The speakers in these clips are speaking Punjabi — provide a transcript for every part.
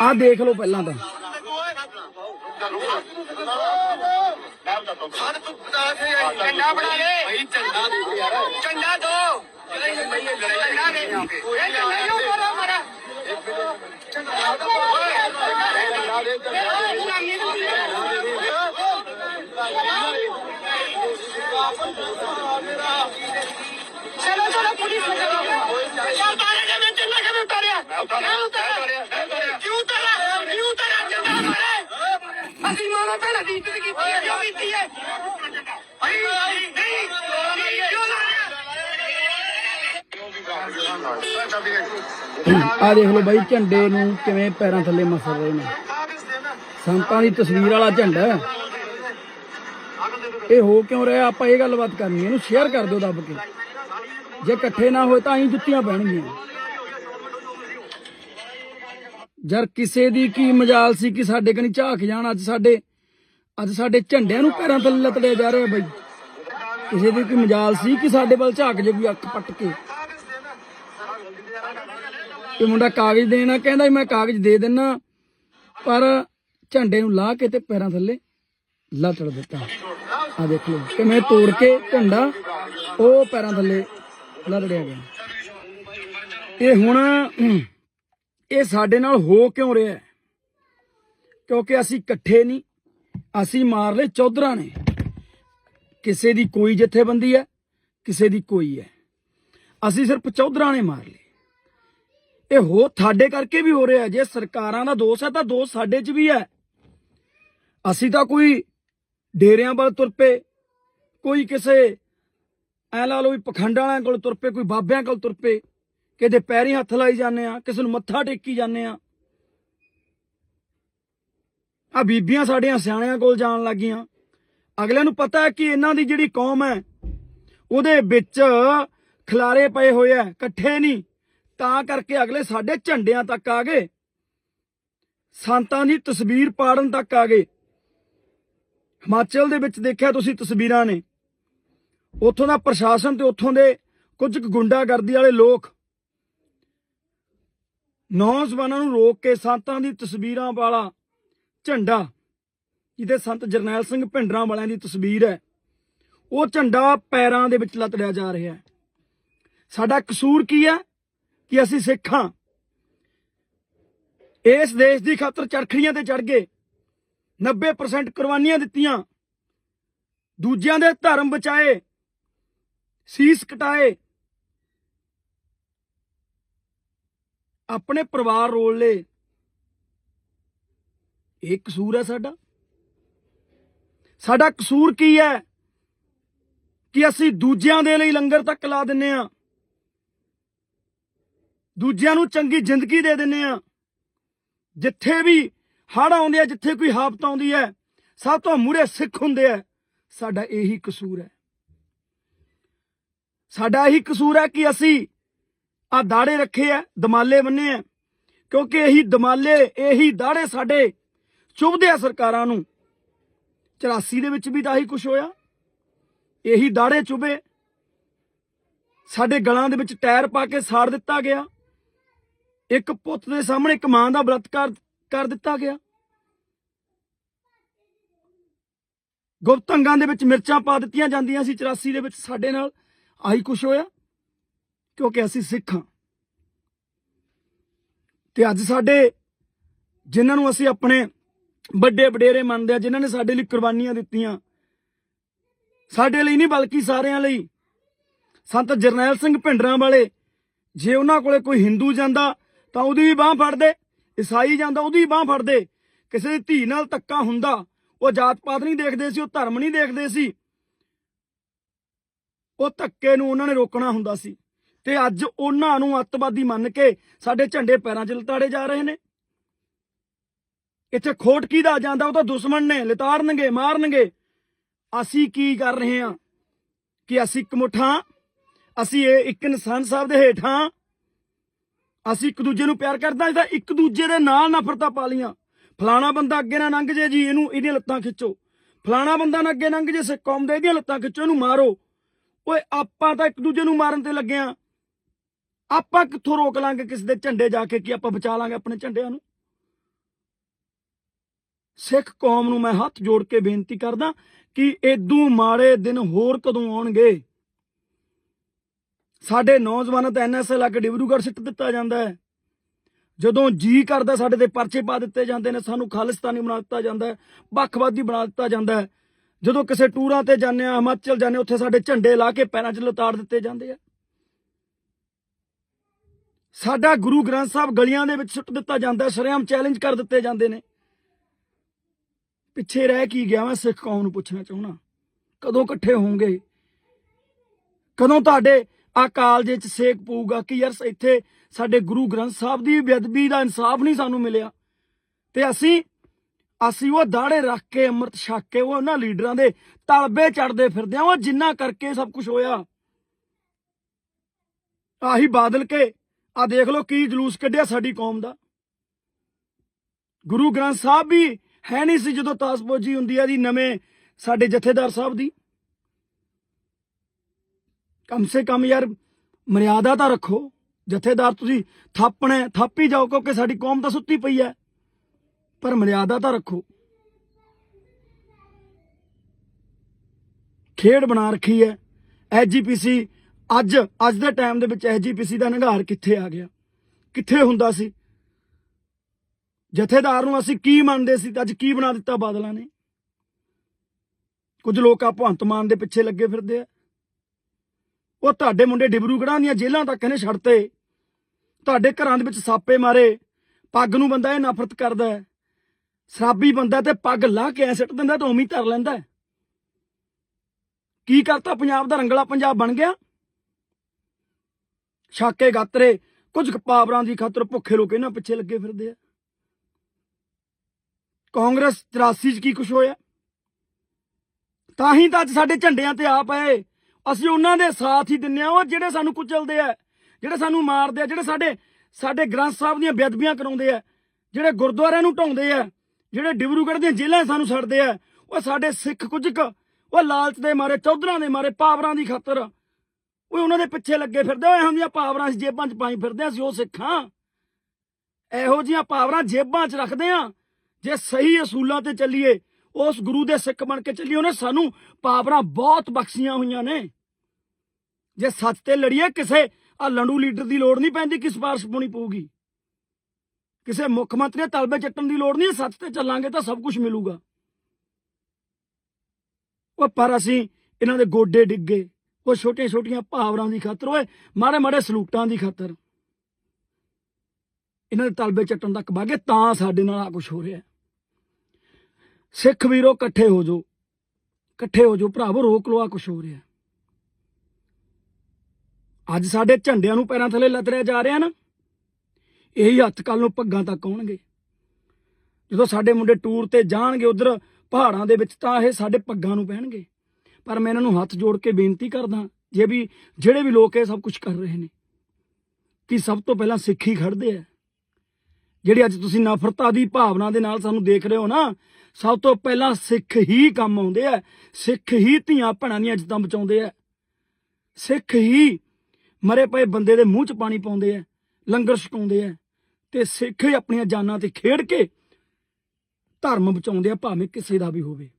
ਆਹ ਦੇਖ ਲਓ ਪਹਿਲਾਂ ਤਾਂ। ਝੰਡਾ ਬਣਾ ਲੈ ਭਾਈ ਝੰਡਾ ਦੇ ਯਾਰ ਝੰਡਾ ਦੋ ਝੰਡਾ ਦੇ ਇਹ ਝੰਡਾ ਕਿਉਂ ਮਾਰਾ ਮਾਰਾ ਚਲੋ ਚਲੋ ਪੁਲਿਸ ਨੂੰ ਚਲੋ ਯਾਰ ਤਾਰੇ ਦੇ ਵਿੱਚ ਝੰਡਾ ਕਿਵੇਂ ਉਤਾਰਿਆ ਕਿਉਂ ਉਤਾਰਿਆ ਮਾਰੇ ਦੀ ਇੱਜ਼ਤ ਕੀਤੀ ਹੈ ਕਿਉਂ ਕੀਤੀ ਹੈ। ਨਹੀਂ ਨਹੀਂ ਕਿਉਂ ਲਾਇਆ ਦੇਖ ਲਓ ਬਾਈ, ਝੰਡੇ ਨੂੰ ਕਿਵੇਂ ਪੈਰਾਂ ਥੱਲੇ ਮਸਲ ਰਹੇ ਨੇ। ਸੰਤਾਂ ਦੀ ਤਸਵੀਰ ਵਾਲਾ ਝੰਡਾ ਇਹ ਹੋ ਕਿਉਂ ਰਿਹਾ? ਆਪਾਂ ਇਹ ਗੱਲਬਾਤ ਕਰਨੀ ਇਹਨੂੰ ਸ਼ੇਅਰ ਕਰ ਦਿਓ ਦੱਬ ਕੇ। ਜੇ ਇਕੱਠੇ ਨਾ ਹੋਏ ਤਾਂ ਅਸੀਂ ਜੁੱਤੀਆਂ ਪੈਣਗੀਆਂ। ਜਰ ਕਿਸੇ ਦੀ ਕੀ ਮਜਾਲ ਸੀ ਕਿ ਸਾਡੇ ਕਨੀ ਝਾਕ ਜਾਣ, ਅੱਜ ਸਾਡੇ ਅੱਜ ਸਾਡੇ ਝੰਡਿਆਂ ਨੂੰ ਪੈਰਾਂ ਥੱਲੇ ਲਤੜਿਆ ਜਾ ਰਿਹਾ ਬਈ। ਕਿਸੇ ਦੀ ਕੋਈ ਮਜਾਲ ਸੀ ਕਿ ਸਾਡੇ ਵੱਲ ਝਾਕ ਜੇ ਕੋਈ ਅੱਖ ਪੱਟ ਕੇ? ਇਹ ਮੁੰਡਾ ਕਾਗਜ਼ ਦੇਣਾ ਕਹਿੰਦਾ ਮੈਂ ਕਾਗਜ਼ ਦੇ ਦਿੰਨਾ, ਪਰ ਝੰਡੇ ਨੂੰ ਲਾ ਕੇ ਤੇ ਪੈਰਾਂ ਥੱਲੇ ਲਤੜ ਦਿੱਤਾ। ਆ ਦੇਖ ਲਓ, ਕਿਵੇਂ ਤੋੜ ਕੇ ਝੰਡਾ ਉਹ ਪੈਰਾਂ ਥੱਲੇ ਲਤੜਿਆ ਗਿਆ। ਇਹ ਹੁਣ, ਇਹ ਸਾਡੇ ਨਾਲ ਹੋ ਕਿਉਂ ਰਿਹਾ ਕਿਉਂਕਿ ਅਸੀਂ ਇਕੱਠੇ ਨਹੀਂ ਅਸੀਂ ਮਾਰ ਲਏ ਚੌਧਰਾਂ ਨੇ। ਕਿਸੇ ਦੀ ਕੋਈ ਜਥੇਬੰਦੀ ਹੈ, ਕਿਸੇ ਦੀ ਕੋਈ ਹੈ। ਅਸੀਂ ਸਿਰਫ ਚੌਧਰਾਂ ਨੇ ਮਾਰ ਲਏ। ਇਹ ਹੋ ਤੁਹਾਡੇ ਕਰਕੇ ਵੀ ਹੋ ਰਿਹਾ ਜੇ ਸਰਕਾਰਾਂ ਦਾ ਦੋਸ਼ ਹੈ ਤਾਂ ਦੋਸ਼ ਸਾਡੇ 'ਚ ਵੀ ਹੈ। ਅਸੀਂ ਤਾਂ ਕੋਈ ਡੇਰਿਆਂ ਵੱਲ ਤੁਰ ਪਏ, ਕੋਈ ਕਿਸੇ ਐ ਲਾ ਲਓ ਵੀ ਪਖੰਡਾਂ ਵਾਲਿਆਂ ਕੋਲ ਤੁਰ ਪਏ, ਕੋਈ ਬਾਬਿਆਂ ਕੋਲ ਤੁਰ ਪਏ ਕਿਤੇ ਪੈਰੀ ਹੱਥ ਲਾਈ ਜਾਂਦੇ ਆ ਕਿਸੇ ਨੂੰ ਮੱਥਾ ਟੇਕੀ ਜਾਂਦੇ ਆ ਆ ਬੀਬੀਆਂ ਸਾਡੀਆਂ ਸਿਆਣਿਆਂ ਕੋਲ ਜਾਣ ਲੱਗੀਆਂ। ਅਗਲਿਆਂ ਨੂੰ ਪਤਾ ਹੈ ਕਿ ਇਹਨਾਂ ਦੀ ਜਿਹੜੀ ਕੌਮ ਹੈ, ਉਹਦੇ ਵਿੱਚ ਖਿਲਾਰੇ ਪਏ ਹੋਏ ਆ ਇਕੱਠੇ ਨਹੀਂ। ਤਾਂ ਕਰਕੇ ਅਗਲੇ ਸਾਡੇ ਝੰਡਿਆਂ ਤੱਕ ਆ ਗਏ। ਸੰਤਾਂ ਦੀ ਤਸਵੀਰ ਪਾੜਨ ਤੱਕ ਆ ਗਏ। ਹਿਮਾਚਲ ਦੇ ਵਿੱਚ ਦੇਖਿਆ ਤੁਸੀਂ ਤਸਵੀਰਾਂ ਨੇ। ਉੱਥੋਂ ਦਾ ਪ੍ਰਸ਼ਾਸਨ ਤੇ ਉੱਥੋਂ ਦੇ ਕੁਝ ਗੁੰਡਾਗਰਦੀ ਵਾਲੇ ਲੋਕ। ਨੌਜਵਾਨਾਂ ਨੂੰ ਰੋਕ ਕੇ ਸੰਤਾਂ ਦੀ ਤਸਵੀਰਾਂ ਵਾਲਾ ਝੰਡਾ, ਜਿਹਦੇ ਸੰਤ ਜਰਨੈਲ ਸਿੰਘ ਭਿੰਡਰਾਂ ਵਾਲਿਆਂ ਦੀ ਤਸਵੀਰ ਹੈ, ਉਹ ਝੰਡਾ ਪੈਰਾਂ ਦੇ ਵਿੱਚ ਲਤੜਿਆ ਜਾ ਰਿਹਾ ਹੈ। ਸਾਡਾ ਕਸੂਰ ਕੀ ਹੈ ਕਿ ਅਸੀਂ ਸਿੱਖ ਹਾਂ? ਇਸ ਦੇਸ਼ ਦੀ ਖਾਤਰ ਚਰਖੜੀਆਂ ਤੇ ਚੜ ਗਏ 90% ਕੁਰਬਾਨੀਆਂ ਦਿੱਤੀਆਂ, ਦੂਜਿਆਂ ਦੇ ਧਰਮ ਬਚਾਏ, ਸੀਸ ਕਟਾਏ। ਆਪਣੇ ਪਰਿਵਾਰ ਰੋਲ ਲਏ ਇਹ ਕਸੂਰ ਹੈ ਸਾਡਾ? ਸਾਡਾ ਕਸੂਰ ਕੀ ਹੈ ਕਿ ਅਸੀਂ ਦੂਜਿਆਂ ਦੇ ਲਈ ਲੰਗਰ ਤੱਕ ਲਾ ਦਿੰਨੇ ਆ ਦੂਜਿਆਂ ਨੂੰ ਚੰਗੀ ਜ਼ਿੰਦਗੀ ਦੇ ਦਿੰਨੇ ਆ ਜਿੱਥੇ ਵੀ ਹੜ ਆਉਂਦੇ ਆ, ਜਿੱਥੇ ਕੋਈ ਹਾਫਤ ਆਉਂਦੀ ਹੈ, ਸਭ ਤੋਂ ਮੂਰੇ ਸਿੱਖ ਹੁੰਦੇ ਆ, ਸਾਡਾ ਇਹੀ ਕਸੂਰ ਹੈ। ਸਾਡਾ ਇਹੀ ਕਸੂਰ ਹੈ ਕਿ ਅਸੀਂ ਆ ਦਾੜੇ ਰੱਖੇ ਆ, ਦਮਾਲੇ ਬੰਨੇ ਆ, ਕਿਉਂਕਿ ਇਹੀ ਦਮਾਲੇ, ਇਹੀ ਦਾੜੇ ਸਾਡੇ ਚੁਭਦੇ ਆ ਸਰਕਾਰਾਂ ਨੂੰ। 84 ਦੇ ਵਿੱਚ ਵੀ ਤਾਂ ਇਹੀ ਕੁਝ ਹੋਇਆ। ਇਹੀ ਦਾੜੇ ਚੁਭੇ। ਸਾਡੇ ਗਲਾਂ ਦੇ ਵਿੱਚ ਟਾਇਰ ਪਾ ਕੇ ਸਾੜ ਦਿੱਤਾ ਗਿਆ। ਇੱਕ ਪੁੱਤ ਦੇ ਸਾਹਮਣੇ ਇੱਕ ਮਾਂ ਦਾ ਬਲਾਤਕਾਰ ਕਰ ਦਿੱਤਾ ਗਿਆ। ਗੁਪਤ ਅੰਗਾਂ ਦੇ ਵਿੱਚ ਮਿਰਚਾਂ ਪਾ ਦਿੱਤੀਆਂ ਜਾਂਦੀਆਂ ਸੀ 84 ਦੇ ਵਿੱਚ ਸਾਡੇ ਨਾਲ। ਆਹੀ ਕੁਝ ਹੋਇਆ। ਕਿਉਂਕਿ ਅਸੀਂ ਸਿੱਖ ਹਾਂ। ਤੇ ਅੱਜ ਸਾਡੇ, ਜਿਨ੍ਹਾਂ ਨੂੰ ਅਸੀਂ ਆਪਣੇ ਵੱਡੇ ਵਡੇਰੇ ਮੰਨਦੇ ਆ, ਜਿਨ੍ਹਾਂ ਨੇ ਸਾਡੇ ਲਈ ਕੁਰਬਾਨੀਆਂ ਦਿੱਤੀਆਂ। ਸਾਡੇ ਲਈ ਨਹੀਂ, ਬਲਕਿ ਸਾਰਿਆਂ ਲਈ। ਸੰਤ ਜਰਨੈਲ ਸਿੰਘ ਭਿੰਡਰਾਂ ਵਾਲੇ, ਜੇ ਉਹਨਾਂ ਕੋਲੇ ਕੋਈ ਹਿੰਦੂ ਜਾਂਦਾ, ਤਾਂ ਉਹਦੀ ਵੀ ਬਾਹ ਫੜਦੇ ਈਸਾਈ ਜਾਂਦਾ, ਉਹਦੀ ਵੀ ਬਾਹ ਫੜਦੇ ਕਿਸੇ ਦੀ ਧੀ ਨਾਲ ਧੱਕਾ ਹੁੰਦਾ, ਉਹ ਜਾਤ ਪਾਤ ਨਹੀਂ ਦੇਖਦੇ ਸੀ, ਉਹ ਧਰਮ ਨਹੀਂ ਦੇਖਦੇ ਸੀ। ਉਹ ਧੱਕੇ ਨੂੰ ਉਹਨਾਂ ਨੇ ਰੋਕਣਾ ਹੁੰਦਾ ਸੀ। ਤੇ ਅੱਜ ਉਹਨਾਂ ਨੂੰ ਅੱਤਵਾਦੀ ਮੰਨ ਕੇ ਸਾਡੇ ਝੰਡੇ ਪੈਰਾਂ 'ਚ ਲਤਾੜੇ ਜਾ ਰਹੇ ਨੇ। ਇੱਥੇ ਖੋਟ ਕਿਹਦਾ ਜਾਂਦਾ? ਉਹ ਤਾਂ ਦੁਸ਼ਮਣ ਨੇ ਲਿਤਾਰਨਗੇ ਮਾਰਨਗੇ। ਅਸੀਂ ਕੀ ਕਰ ਰਹੇ ਹਾਂ? ਕਿ ਅਸੀਂ ਇੱਕ ਮੁੱਠਾਂ ਅਸੀਂ ਇਹ ਇੱਕ ਇਨਸਾਨ ਸਾਹਿਬ ਦੇ ਹੇਠਾਂ ਅਸੀਂ ਇੱਕ ਦੂਜੇ ਨੂੰ ਪਿਆਰ ਕਰਦਾ ਤਾਂ ਇੱਕ ਦੂਜੇ ਦੇ ਨਾਲ ਨਫ਼ਰਤਾਂ ਪਾ ਲੀਆਂ ਫਲਾਣਾ ਬੰਦਾ ਅੱਗੇ ਨਾ ਲੰਘ ਜੇ ਜੀ, ਇਹਨੂੰ ਇਹਦੀਆਂ ਲੱਤਾਂ ਖਿੱਚੋ। ਫਲਾਣਾ ਬੰਦਾ ਨਾ ਅੱਗੇ ਲੰਘ ਜੇ, ਸਿੱਖ ਕੌਮ ਦੇ ਇਹਦੀਆਂ ਲੱਤਾਂ ਖਿੱਚੋ, ਇਹਨੂੰ ਮਾਰੋ। ਓਏ, ਆਪਾਂ ਤਾਂ ਇੱਕ ਦੂਜੇ ਨੂੰ ਮਾਰਨ ਤੇ ਲੱਗੇ ਆਂ ਆਪਾਂ ਕਿੱਥੋਂ ਰੋਕ ਲਾਂਗੇ ਕਿਸੇ ਦੇ ਝੰਡੇ ਜਾ ਕੇ ਕੀ ਆਪਾਂ ਬਚਾ ਲਾਂਗੇ ਆਪਣੇ ਝੰਡਿਆਂ ਨੂੰ? ਸਿੱਖ ਕੌਮ ਨੂੰ ਮੈਂ ਹੱਥ ਜੋੜ ਕੇ ਬੇਨਤੀ ਕਰਦਾ ਕਿ ਇਦੋਂ ਮਾੜੇ ਦਿਨ ਹੋਰ ਕਦੋਂ ਆਉਣਗੇ। ਸਾਡੇ ਨੌਜਵਾਨਾਂ ਤਾਂ ਐਨਐਸਏ ਲਾ ਕੇ ਡਿਬਰੂਗੜ੍ਹ ਸਿੱਟ ਦਿੱਤਾ ਜਾਂਦਾ ਹੈ। ਜਦੋਂ ਜੀ ਕਰਦਾ, ਸਾਡੇ ਤੇ ਪਰਚੇ ਪਾ ਦਿੱਤੇ ਜਾਂਦੇ ਨੇ, ਸਾਨੂੰ ਖਾਲਿਸਤਾਨੀ ਬਣਾ ਦਿੱਤਾ ਜਾਂਦਾ ਵੱਖਵਾਦੀ ਬਣਾ ਦਿੱਤਾ ਜਾਂਦਾ ਜਦੋਂ ਕਿਸੇ ਟੂਰਾਂ ਤੇ ਜਾਂਦੇ ਆ ਹਿਮਾਚਲ ਜਾਂਦੇ ਉੱਥੇ ਸਾਡੇ ਝੰਡੇ ਲਾ ਕੇ ਪੈਰਾਂ 'ਚ ਲਤਾੜ ਦਿੱਤੇ ਜਾਂਦੇ ਆ। ਸਾਡਾ ਗੁਰੂ ਗ੍ਰੰਥ ਸਾਹਿਬ ਗਲੀਆਂ ਦੇ ਵਿੱਚ ਸੁੱਟ ਦਿੱਤਾ ਜਾਂਦਾ ਸ਼ਰੇਆਮ ਚੈਲੰਜ ਕਰ ਦਿੱਤੇ ਜਾਂਦੇ ਨੇ। ਪਿੱਛੇ ਰਹਿ ਕੀ ਗਿਆ ਮੈਂ ਸਿੱਖ ਕੌਮ ਨੂੰ ਪੁੱਛਣਾ ਚਾਹੁੰਦਾ। ਕਦੋਂ ਇਕੱਠੇ ਹੋਵੋਗੇ ਕਦੋਂ ਤੁਹਾਡੇ ਆ ਕਾਲਜ ਚ ਸੇਕ ਪਊਗਾ ਕਿ ਯਾਰ ਇੱਥੇ ਸਾਡੇ ਗੁਰੂ ਗ੍ਰੰਥ ਸਾਹਿਬ ਦੀ ਬੇਅਦਬੀ ਦਾ ਇਨਸਾਫ ਨਹੀਂ ਸਾਨੂੰ ਮਿਲਿਆ? ਤੇ ਅਸੀਂ ਅਸੀਂ ਉਹ ਦਾੜੇ ਰੱਖ ਕੇ, ਅੰਮ੍ਰਿਤ ਛਕ ਕੇ ਉਹ ਉਹਨਾਂ ਲੀਡਰਾਂ ਦੇ ਤਲਬੇ ਚੜਦੇ ਫਿਰਦੇ ਆ, ਉਹ ਜਿੰਨਾ ਕਰਕੇ ਸਭ ਕੁਝ ਹੋਇਆ। ਆਹੀ ਬਾਦਲ ਕੇ ਆ ਦੇਖ ਲਓ ਕੀ ਜਲੂਸ ਕੱਢਿਆ ਸਾਡੀ ਕੌਮ ਦਾ। ਗੁਰੂ ਗ੍ਰੰਥ ਸਾਹਿਬ ਵੀ ਹੈ ਨਹੀਂ ਸੀ ਜਦੋਂ ਤਾਸ਼ ਤਾਸਪੋਜੀ ਹੁੰਦੀ ਆ ਜੀ ਨਵੇਂ ਸਾਡੇ ਜਥੇਦਾਰ ਸਾਹਿਬ ਦੀ। ਕਮ ਸੇ ਕਮ ਯਾਰ ਮਰਿਆਦਾ ਤਾਂ ਰੱਖੋ। ਜਥੇਦਾਰ ਤੁਸੀਂ ਥਾਪਣੇ, ਥਾਪੀ ਜਾਓ ਕਿਉਂਕਿ ਸਾਡੀ ਕੌਮ ਤਾਂ ਸੁੱਤੀ ਪਈ ਹੈ। ਪਰ ਮਰਿਆਦਾ ਤਾਂ ਰੱਖੋ। ਖੇਡ ਬਣਾ ਰੱਖੀ ਹੈ। ਐਜੀਪੀਸੀ ਅੱਜ ਅੱਜ ਦੇ ਟਾਈਮ ਦੇ ਵਿੱਚ ਐਜੀਪੀਸੀ ਦਾ ਨਿਗਾਰ ਕਿੱਥੇ ਆ ਗਿਆ? ਕਿੱਥੇ ਹੁੰਦਾ ਸੀ? ਜਥੇਦਾਰ ਨੂੰ ਅਸੀਂ ਕੀ ਮੰਨਦੇ ਸੀ ਤੇ ਅੱਜ ਕੀ ਬਣਾ ਦਿੱਤਾ ਬਾਦਲਾਂ ਨੇ? ਕੁਝ ਲੋਕ ਆ ਭਗਵੰਤ ਮਾਨ ਦੇ ਪਿੱਛੇ ਲੱਗੇ ਫਿਰਦੇ ਆ। ਉਹ ਤੁਹਾਡੇ ਮੁੰਡੇ ਡਿਬਰੂਗੜਾਂ ਦੀਆਂ ਜੇਲ੍ਹਾਂ ਤੱਕ ਇਹਨੇ ਛੱਡਤੇ। ਤੁਹਾਡੇ ਘਰਾਂ ਦੇ ਵਿੱਚ ਸਾਪੇ ਮਾਰੇ। ਪੱਗ ਨੂੰ ਬੰਦਾ ਇਹ ਨਫ਼ਰਤ ਕਰਦਾ ਹੈ। ਸ਼ਰਾਬੀ ਬੰਦਾ ਤੇ ਪੱਗ ਲਾ ਕੇ ਐ ਸਿੱਟ ਦਿੰਦਾ ਤੇ ਉਮੀ ਧਰ ਲੈਂਦਾ ਕੀ ਕਰਤਾ ਪੰਜਾਬ ਦਾ ਰੰਗਲਾ ਪੰਜਾਬ ਬਣ ਗਿਆ? ਛਾਕੇ ਗਾਤਰੇ, ਕੁਝ ਪਾਵਰਾਂ ਦੀ ਖਾਤਰ ਭੁੱਖੇ ਲੋਕ ਇਹਨਾਂ ਪਿੱਛੇ ਲੱਗੇ ਫਿਰਦੇ ਆ। ਕਾਂਗਰਸ 83 ਚ ਕੀ ਕੁਝ ਹੋਇਆ? ਤਾਂ ਹੀ ਤਾਂ ਅੱਜ ਸਾਡੇ ਝੰਡਿਆਂ ਤੇ ਆ ਪਏ ਅਸੀਂ ਉਹਨਾਂ ਦੇ ਸਾਥ ਹੀ ਦਿੰਨੇ ਆ ਉਹ ਜਿਹੜੇ ਸਾਨੂੰ ਕੁਚਲਦੇ ਆ, ਜਿਹੜੇ ਸਾਨੂੰ ਮਾਰਦੇ ਆ, ਜਿਹੜੇ ਸਾਡੇ ਸਾਡੇ ਗ੍ਰੰਥ ਸਾਹਿਬ ਦੀਆਂ ਬੇਅਦਬੀਆਂ ਕਰਾਉਂਦੇ ਆ, ਜਿਹੜੇ ਗੁਰਦੁਆਰਿਆਂ ਨੂੰ ਢਾਉਂਦੇ ਆ, ਜਿਹੜੇ ਡਿਬਰੂਗੜ੍ਹ ਦੀਆਂ ਜੇਲ੍ਹਾਂ ਸਾਨੂੰ ਛੱਡਦੇ ਆ, ਉਹ ਸਾਡੇ ਸਿੱਖ ਕੁਝ ਕੁ ਉਹ ਲਾਲਚ ਦੇ ਮਾਰੇ, ਚੌਧਰਾਂ ਦੇ ਮਾਰੇ, ਪਾਵਰਾਂ ਦੀ ਖਾਤਰ। ਉਹ ਉਹਨਾਂ ਦੇ ਪਿੱਛੇ ਲੱਗੇ ਫਿਰਦੇ ਓਏ ਹੁੰਦੀਆਂ ਪਾਵਰਾਂ ਅਸੀਂ ਜੇਬਾਂ 'ਚ ਪਾਈ ਫਿਰਦੇ ਆ, ਅਸੀਂ ਉਹ ਸਿੱਖਾਂ ਇਹੋ ਜੀਆਂ ਪਾਵਰਾਂ ਜੇਬਾਂ 'ਚ ਰੱਖਦੇ ਆ। ਜੇ ਸਹੀ ਅਸੂਲਾਂ ਤੇ ਚੱਲੀਏ, ਉਸ ਗੁਰੂ ਦੇ ਸਿੱਖ ਬਣ ਕੇ ਚੱਲੀਏ, ਉਹਨੇ ਸਾਨੂੰ ਪਾਵਰਾਂ ਬਹੁਤ ਬਖਸ਼ੀਆਂ ਹੋਈਆਂ ਨੇ। ਜੇ ਸੱਚ ਤੇ ਲੜੀਏ, ਕਿਸੇ, ਆ ਲੰਡੂ ਲੀਡਰ ਦੀ ਲੋੜ ਨਹੀਂ ਪੈਂਦੀ ਕਿ ਸਿਫਾਰਿਸ਼ ਪਾਉਣੀ ਪਊਗੀ। ਕਿਸੇ ਮੁੱਖ ਮੰਤਰੀ ਦੇ ਤਲਬੇ ਚੱਟਣ ਦੀ ਲੋੜ ਨਹੀਂ, ਸੱਚ ਤੇ ਚੱਲਾਂਗੇ ਤਾਂ ਸਭ ਕੁਝ ਮਿਲੂਗਾ। ਉਹ ਪਰ ਅਸੀਂ ਇਹਨਾਂ ਦੇ ਗੋਡੇ ਡਿੱਗੇ ਉਹ ਛੋਟੀਆਂ ਛੋਟੀਆਂ ਭਾਵਰਾਂ ਦੀ ਖਾਤਰ, ਓਏ ਮਾੜੇ ਮਾੜੇ ਸਲੂਟਾਂ ਦੀ ਖਾਤਰ। ਇਹਨਾਂ ਦੇ ਤਲਬੇ ਚੱਟਣ ਤੱਕ ਬਾਗੇ ਤਾਂ ਸਾਡੇ ਨਾਲ ਆ ਕੁਝ ਹੋ ਰਿਹਾ। ਸਿੱਖ ਵੀਰੋ, ਇਕੱਠੇ ਹੋ ਜਾਓ। ਇਕੱਠੇ ਹੋ ਜਾਓ, ਭਰਾਵੋ, ਰੋਕ ਲਓ, ਆ ਕੁਝ ਹੋ ਰਿਹਾ। ਅੱਜ ਸਾਡੇ ਝੰਡਿਆਂ ਨੂੰ ਪੈਰਾਂ ਥੱਲੇ ਲੱਤਰਿਆ ਜਾ ਰਿਹਾ ਨਾ, ਇਹੀ ਹੱਥ ਕੱਲ ਨੂੰ ਪੱਗਾਂ ਤੱਕ ਆਉਣਗੇ। ਜਦੋਂ ਸਾਡੇ ਮੁੰਡੇ ਟੂਰ ਤੇ ਜਾਣਗੇ, ਉਧਰ ਪਹਾੜਾਂ ਦੇ ਵਿੱਚ, ਤਾਂ ਇਹ ਸਾਡੇ ਪੱਗਾਂ ਨੂੰ ਪਹਿਣਗੇ ਪਰ ਮੈਂ ਇਹਨਾਂ ਨੂੰ ਹੱਥ ਜੋੜ ਕੇ ਬੇਨਤੀ ਕਰਦਾ, ਜੇ ਵੀ, ਜਿਹੜੇ ਵੀ ਲੋਕ ਇਹ ਸਭ ਕੁਝ ਕਰ ਰਹੇ ਨੇ, ਕਿ ਸਭ ਤੋਂ ਪਹਿਲਾਂ ਸਿੱਖੀ ਖੜਦੇ ਆ। ਜਿਹੜੀ ਅੱਜ ਤੁਸੀਂ ਨਫ਼ਰਤਾ ਦੀ ਭਾਵਨਾ ਦੇ ਨਾਲ ਸਾਨੂੰ ਦੇਖ ਰਹੇ ਹੋ ਨਾ ਸਭ ਤੋਂ ਪਹਿਲਾਂ ਸਿੱਖ ਹੀ ਕੰਮ ਆਉਂਦੇ ਆ। ਸਿੱਖ ਹੀ ਧੀਆਂ ਭੈਣਾਂ ਦੀਆਂ ਇੱਜ਼ਤਾਂ ਬਚਾਉਂਦੇ ਆ। ਸਿੱਖ ਹੀ ਮਰੇ ਪਏ ਬੰਦੇ ਦੇ ਮੂੰਹ 'ਚ ਪਾਣੀ ਪਾਉਂਦੇ ਆ, ਲੰਗਰ ਛਕਾਉਂਦੇ ਆ ਤੇ ਸਿੱਖ ਹੀ ਆਪਣੀਆਂ ਜਾਨਾਂ ਤੇ ਖੇਡ ਕੇ ਧਰਮ ਬਚਾਉਂਦੇ ਆ, ਭਾਵੇਂ ਕਿਸੇ ਦਾ ਵੀ ਹੋਵੇ।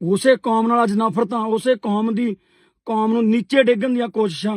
ਉਸੇ ਕੌਮ ਨਾਲ ਅੱਜ ਨਫ਼ਰਤਾਂ, ਉਸੇ ਕੌਮ ਦੀ, ਕੌਮ ਨੂੰ ਨੀਚੇ ਡੇਗਣ ਦੀਆਂ ਕੋਸ਼ਿਸ਼ਾਂ